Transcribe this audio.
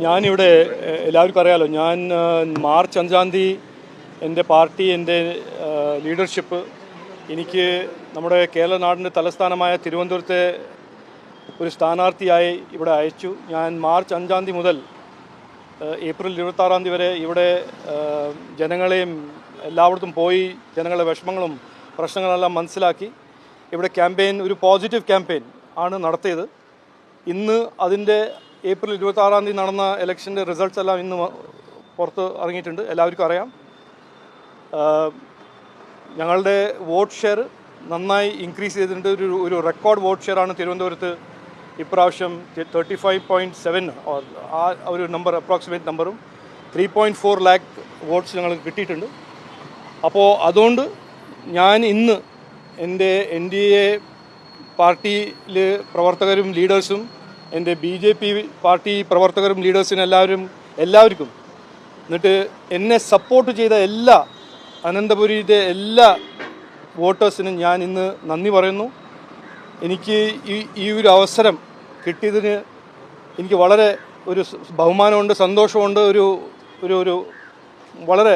ഞാനിവിടെ എല്ലാവർക്കും അറിയാലോ ഞാൻ മാർച്ച് അഞ്ചാം തീയതി എന്റെ പാർട്ടി എന്റെ ലീഡർഷിപ്പ് എനിക്ക് നമ്മുടെ കേരള നാടിന്റെ തലസ്ഥാനമായ തിരുവനന്തപുരത്തെ ഒരു സ്ഥാനാർത്ഥിയായി ഇവിടെ അയച്ചു. ഞാൻ മാർച്ച് അഞ്ചാം തീയതി മുതൽ ഏപ്രിൽ ഇരുപത്താറാം തീയതി വരെ ഇവിടെ ജനങ്ങളെയും എല്ലായിടത്തും പോയി ജനങ്ങളുടെ വിഷമങ്ങളും പ്രശ്നങ്ങളെല്ലാം മനസ്സിലാക്കി. ഇവിടെ ക്യാമ്പയിൻ ഒരു പോസിറ്റീവ് ക്യാമ്പയിൻ ആണ് നടത്തിയത്. ഇന്ന് അതിന്റെ ഏപ്രിൽ ഇരുപത്തി ആറാം തീയതി നടന്ന ഇലക്ഷന്റെ റിസൾട്ട്സ് എല്ലാം ഇന്ന് പുറത്ത് ഇറങ്ങിയിട്ടുണ്ട്. എല്ലാവർക്കും അറിയാം. ഞങ്ങളുടെ വോട്ട് ഷെയർ നന്നായി ഇൻക്രീസ് ചെയ്തിട്ടുണ്ട്. ഒരു ഒരു റെക്കോർഡ് വോട്ട് ഷെയർ ആണ് തിരുവനന്തപുരത്ത് ഇപ്രാവശ്യം തേർട്ടി ഫൈവ് പോയിന്റ് സെവൻ ആ ഒരു നമ്പർ അപ്രോക്സിമേറ്റ് നമ്പറും three point four lakh votes ഞങ്ങൾക്ക് കിട്ടിയിട്ടുണ്ട്. അപ്പോൾ അതുകൊണ്ട് ഞാൻ ഇന്ന് എന്റെ എൻ ഡി എ പാർട്ടിയിൽ പ്രവർത്തകരും ലീഡേഴ്സും എന്റെ ബി ജെ പി പാർട്ടി പ്രവർത്തകരും ലീഡേഴ്സിനും എല്ലാവരും എല്ലാവർക്കും എന്നിട്ട് എന്നെ സപ്പോർട്ട് ചെയ്ത എല്ലാ അനന്തപുരിയിലെ എല്ലാ വോട്ടേഴ്സിനും ഞാൻ ഇന്ന് നന്ദി പറയുന്നു. എനിക്ക് ഈ ഈ ഒരു അവസരം കിട്ടിയതിന് എനിക്ക് വളരെ ഒരു ബഹുമാനമുണ്ട് സന്തോഷമുണ്ട് ഒരു ഒരു ഒരു വളരെ